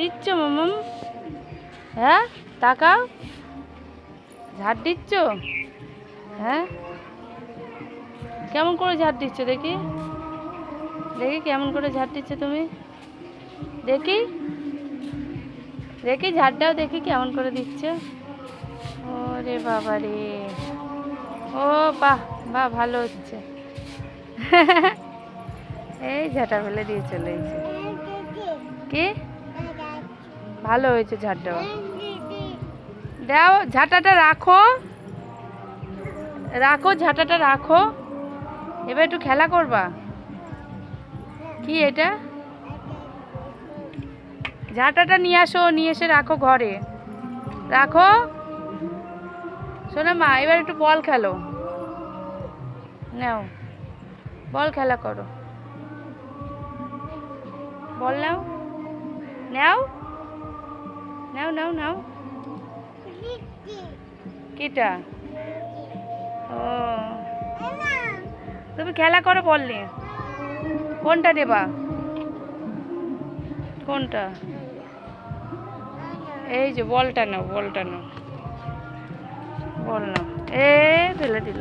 দিচ্ছ, মামাম? হ্যাঁ তাকাও। ঝাড় দিচ্ছ? হ্যাঁ? কেমন করে ঝাড় দিচ্ছ, দেখি? দেখি কেমন করে ঝাড় দিচ্ছ তুমি। দেখি। দেখি ঝাড়টাও দেখি কেমন করে দিচ্ছ। ওরে বাবা রে। ও বাহ বাহ, ভালো হচ্ছে। এই ঝাঁটা ফেলে দিয়ে চলে এসেছে। কি? ভালো হয়েছে ঝাড়টা দাও, ঝাঁটাটা রাখো। রাখো, ঝাঁটাটা রাখো। এবার একটু খেলা করবা। কি এটা? ঝাঁটাটা নিয়ে আসো, নিয়ে এসে রাখো ঘরে। রাখো। শোনো মা, এবার একটু বল খেলো। নাও, বল খেলা করো। বল নাও। নাও। নাও নাও নাও। কিটা? ও। তুমি খেলা করো বল নিয়ে কোনটা নেবা কোনটা? এই যে বলটা নাও বলটা নাও। বল নাও। এ, ফেলে দিল।